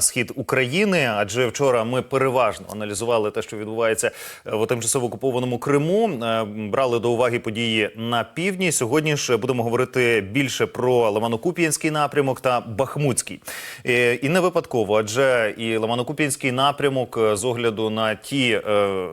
схід України, адже вчора ми переважно аналізували те, що відбувається е, в тимчасово окупованому Криму. е, Брали до уваги події на півдні. Сьогодні ж будемо говорити більше про Лимано-Куп'янський напрямок та Бахмутський. Е, І не випадково, адже і Лимано-Куп'янський напрямок з огляду на ті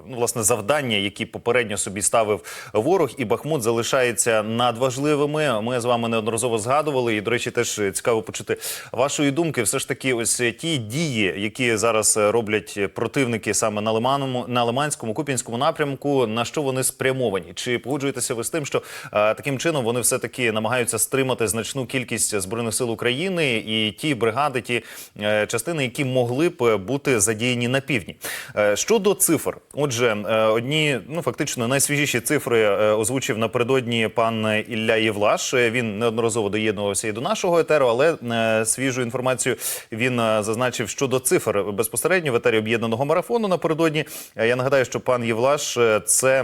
ну, власне завдання, які попередньо собі ставив ворог, і Бахмут залишається надважливими. Ми з вами неодноразово згадували. І до речі, теж цікаво почути вашої думки. Все ж таки, ось ті дії, які зараз е, роблять противники саме на Лиманому, на Лиманському, Куп'янському напрямку, на що вони спрямовані? Чи погоджуєтеся ви з тим, що е, таким чином вони все таки намагаються стримати значну кількість збройних сил України і ті бригади, ті е, частини, які могли б бути задіяні на півдні? Е, щодо цифр, отже, е, одні ну фактично найсвіжіші цифри е, озвучив напередодні пан Ілля Євлаш. Е, Він неодноразово доєднувався і до нашого етеру, але е, свіжу інформацію він е, зазначив щодо цифр безпосередньо в етері об'єднаного марафону напередодні. Е, Я нагадаю, що пан Євлаш е, це.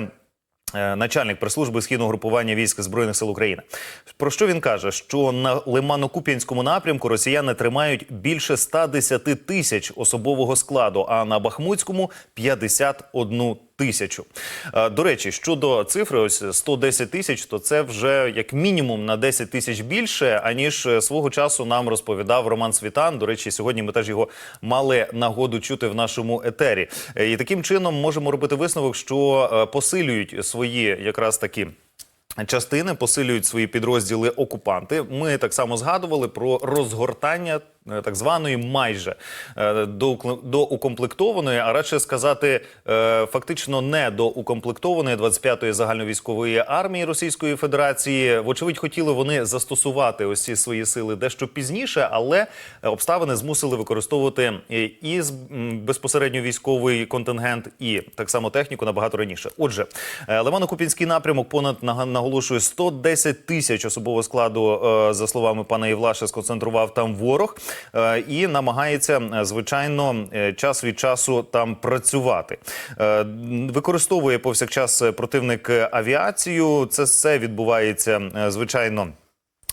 е, Начальник прес-служби східного групування військ збройних сил України. Про що він каже? Що на Лимано-Куп'янському напрямку росіяни тримають більше 110 тисяч особового складу, а на Бахмутському 51 тисячу. Е, До речі, щодо цифри, ось 110 тисяч, то це вже як мінімум на 10 тисяч більше, аніж е, свого часу нам розповідав Роман Світан. До речі, сьогодні ми теж його мали нагоду чути в нашому етері. Е, І таким чином можемо робити висновок, що посилюють свої якраз такі. Частини посилюють свої підрозділи окупанти. Ми так само згадували про розгортання так званої майже е, доукл- доукомплектованої, а радше сказати, е, фактично не доукомплектованої 25-ї загальновійськової армії Російської Федерації. Вочевидь, хотіли вони застосувати ось ці свої сили дещо пізніше, але е, обставини змусили використовувати е, і безпосередньо військовий контингент, і так само техніку набагато раніше. Отже, е, Лимано-Купінський напрямок понад наголошую 110 тисяч особового складу, е, за словами пана Євлаша, сконцентрував там ворог е, і намагається е, звичайно е, час від часу там працювати. Е, Використовує повсякчас е, противник е, авіацію. Це все відбувається е, звичайно.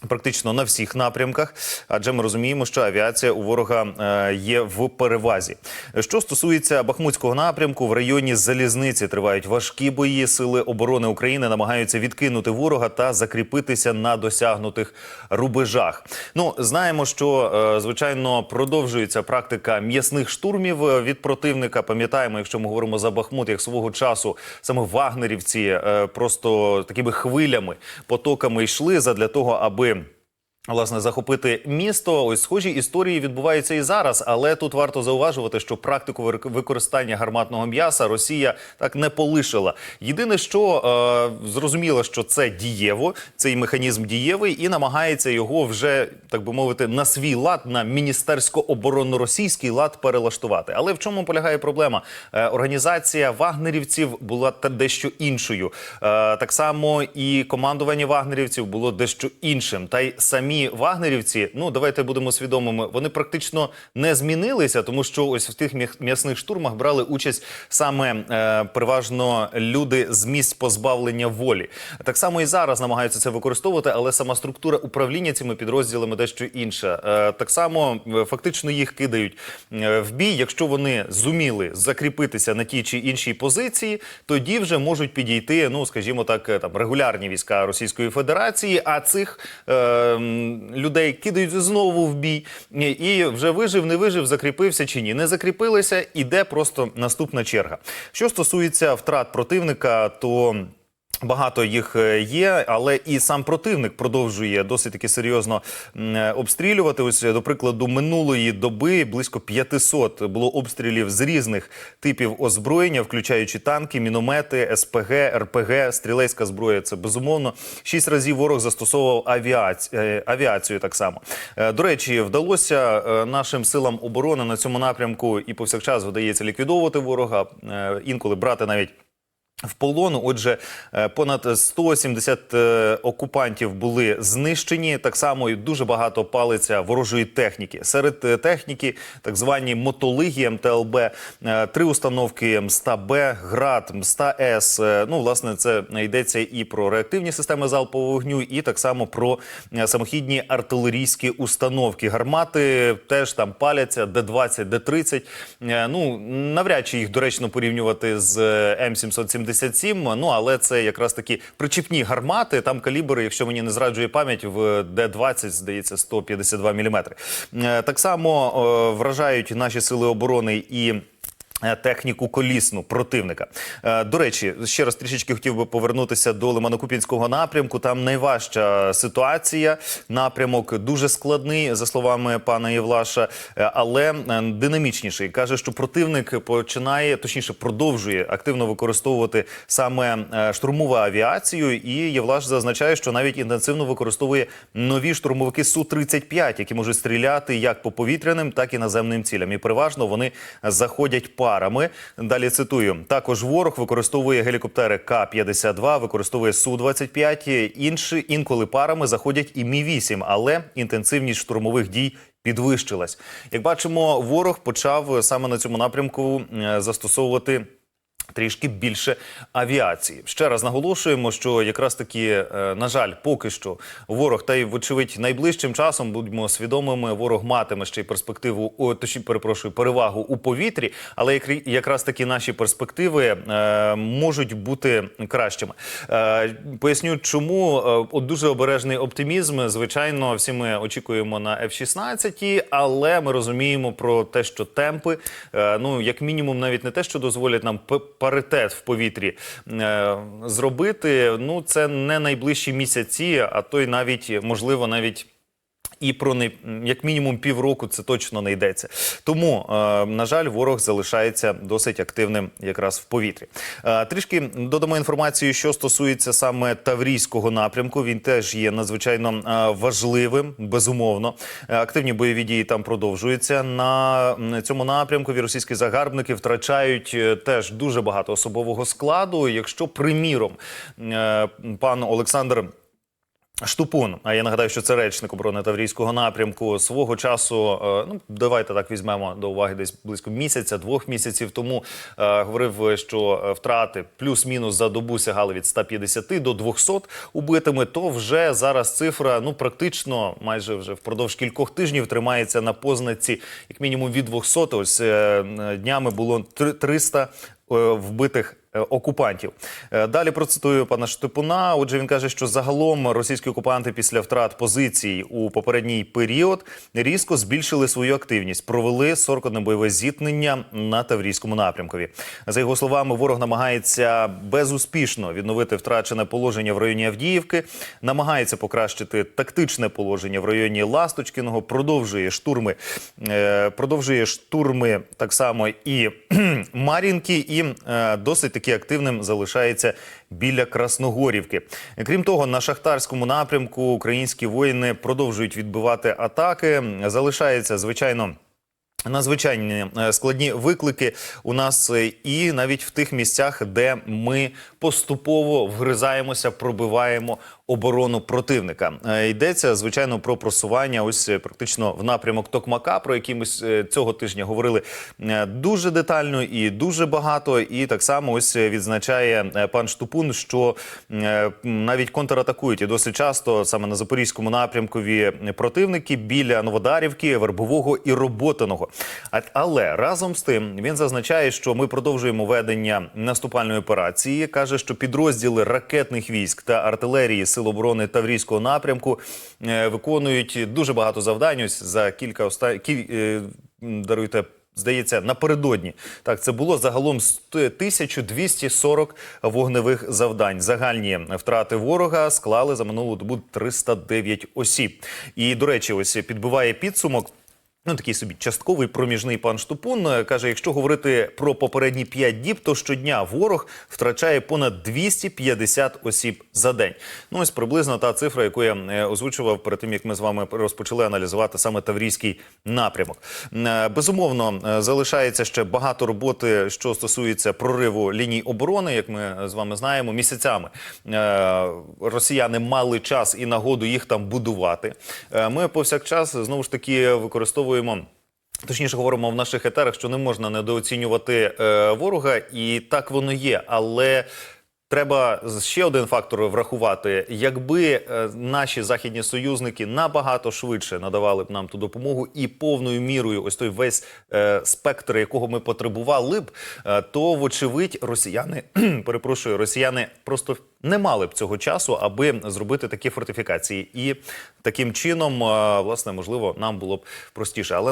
Практично на всіх напрямках, адже ми розуміємо, що авіація у ворога е, є в перевазі. Що стосується Бахмутського напрямку, в районі залізниці тривають важкі бої. Сили оборони України намагаються відкинути ворога та закріпитися на досягнутих рубежах. Ну знаємо, що е, звичайно продовжується практика м'ясних штурмів від противника. Пам'ятаємо, якщо ми говоримо за Бахмут, як свого часу саме вагнерівці е, просто такими хвилями, потоками йшли задля того, аби новин. Власне, захопити місто. Ось схожі історії відбуваються і зараз, але тут варто зауважувати, що практику використання гарматного м'яса Росія так не полишила. Єдине, що е, зрозуміло, що це дієво, цей механізм дієвий, і намагається його вже так би мовити на свій лад, на міністерсько-оборонно-російський лад перелаштувати. Але в чому полягає проблема? Е, організація вагнерівців була дещо іншою. Е, так само і командування вагнерівців було дещо іншим. Та й самі вагнерівці, ну давайте будемо свідомими, вони практично не змінилися, тому що ось в тих м'ясних штурмах брали участь саме е, переважно люди з місць позбавлення волі. Так само і зараз намагаються це використовувати, але сама структура управління цими підрозділами дещо інша. Е, так само е, фактично їх кидають е, в бій. Якщо вони зуміли закріпитися на тій чи іншій позиції, тоді вже можуть підійти, ну скажімо так, е, там регулярні війська Російської Федерації. А цих е, людей кидають знову в бій, І- вже вижив, не вижив, закріпився чи ні. Не закріпилися, іде просто наступна черга. Що стосується втрат противника, то. Багато їх е, є, але і сам противник продовжує досить таки серйозно е, обстрілювати. Ось до прикладу, минулої доби близько 500 було обстрілів з різних типів озброєння, включаючи танки, міномети, СПГ, РПГ, стрілецька зброя. Це безумовно. Шість разів ворог застосовував авіаці... е, авіацію. Так само Е, до речі, вдалося е, нашим силам оборони на цьому напрямку і повсякчас вдається ліквідовувати ворога, е, інколи брати навіть. В полону, отже, е, понад 170 е, окупантів були знищені. Так само і дуже багато палиться ворожої техніки. Серед е, техніки, так звані мотолигі МТЛБ, три установки МСТА-Б, ГРАД, мста С. Ну, власне, це йдеться і про реактивні системи залпового вогню, і так само про самохідні артилерійські установки. Гармати теж там паляться Д-20, Д-30. Ну навряд чи їх доречно порівнювати з М770. 77, Ну але це якраз такі причіпні гармати. Там калібри, якщо мені не зраджує пам'ять, в Д-20, здається 152 міліметри. Е, так само е, вражають наші сили оборони і е, Техніку колісну противника. Е, До речі, ще раз трішечки хотів би повернутися до Лиманокупінського напрямку. Там найважча ситуація. Напрямок дуже складний, за словами пана Євлаша, е, але динамічніший. Каже, що противник починає, точніше, продовжує активно використовувати саме штурмову авіацію. І Євлаш зазначає, що навіть інтенсивно використовує нові штурмовики Су-35, які можуть стріляти як по повітряним, так і наземним цілям. І переважно вони заходять парами. Далі цитую: також ворог використовує гелікоптери К-52, використовує Су-25. Інші інколи парами заходять і Мі-8, але інтенсивність штурмових дій підвищилась. Як бачимо, ворог почав саме на цьому напрямку е, застосовувати. Трішки більше авіації. Ще раз наголошуємо, що якраз таки, е, на жаль, поки що ворог, та й вочевидь найближчим часом будьмо свідомими, ворог матиме ще й перспективу, о, перепрошую, перевагу у повітрі, але якраз таки наші перспективи е, можуть бути кращими. Е, поясню, чому от дуже обережний оптимізм. Звичайно, всі ми очікуємо на F-16, але ми розуміємо про те, що темпи, ну як мінімум, навіть не те, що дозволять нам паритет в повітрі е, зробити. Ну це не найближчі місяці, а то й навіть можливо навіть. І про не як мінімум півроку це точно не йдеться. Тому, е, на жаль, ворог залишається досить активним якраз в повітрі. Е, трішки додамо інформацію, що стосується саме Таврійського напрямку. Він теж є надзвичайно е, важливим, безумовно. Активні бойові дії там продовжуються. На цьому напрямку російські загарбники втрачають теж дуже багато особового складу. Якщо, приміром, пан Олександр. Штупун, а я нагадаю, що це речник оборони Таврійського напрямку. Свого часу, е, ну давайте так візьмемо до уваги десь близько місяця, двох місяців тому е, говорив, що е, втрати плюс-мінус за добу сягали від 150 до 200 убитими. То вже зараз цифра ну практично майже вже впродовж кількох тижнів тримається на познаці, як мінімум від 200. Ось днями було три- 300 е, вбитих окупантів. Е, Далі процитую пана Штепуна. Отже, він каже, що загалом російські окупанти після втрат позицій у попередній період різко збільшили свою активність, провели 41 бойове зіткнення на Таврійському напрямкові. За його словами, ворог намагається безуспішно відновити втрачене положення в районі Авдіївки, намагається покращити тактичне положення в районі Ласточкіного, продовжує штурми, е, продовжує штурми так само і Мар'їнки, і е, досить таки активним залишається біля Красногорівки. Крім того, на шахтарському напрямку українські воїни продовжують відбивати атаки. Залишається звичайно. Надзвичайні е, складні виклики у нас е, і навіть в тих місцях, де ми поступово вгризаємося, пробиваємо оборону противника. Е, Йдеться звичайно про просування. Ось практично в напрямок Токмака, про який ми цього тижня говорили дуже детально і дуже багато. І так само ось відзначає пан Штупун, що навіть контратакують і досить часто саме на запорізькому напрямкові противники біля Новодарівки, Вербового і Роботиного. Але разом з тим він зазначає, що ми продовжуємо ведення наступальної операції. каже, що підрозділи ракетних військ та артилерії Сил оборони Таврійського напрямку е, виконують дуже багато завдань. Ось за кілька оста... кіль... е, даруйте. Здається, напередодні так це було загалом ст- 1240 вогневих завдань. Загальні втрати ворога склали за минулу добу 309 осіб. І до речі, ось підбиває підсумок. Ну, такий собі частковий проміжний пан Штупун е, каже: якщо говорити про попередні 5 діб, то щодня ворог втрачає понад 250 осіб за день. Ну ось приблизно та цифра, яку я е, озвучував перед тим, як ми з вами розпочали аналізувати саме Таврійський напрямок. Е, Безумовно, залишається ще багато роботи, що стосується прориву ліній оборони, як ми з вами знаємо, місяцями росіяни мали час і нагоду їх там будувати. Ми повсякчас знову ж таки використовуємо. Точніше говоримо в наших етерах, що не можна недооцінювати е, ворога, і так воно є. Але треба ще один фактор врахувати: якби е, наші західні союзники набагато швидше надавали б нам ту допомогу і повною мірою, ось той весь е, спектр, якого ми потребували б, е, то вочевидь росіяни перепрошую, росіяни просто не мали б цього часу, аби зробити такі фортифікації, і таким чином, е, власне, можливо, нам було б простіше. Але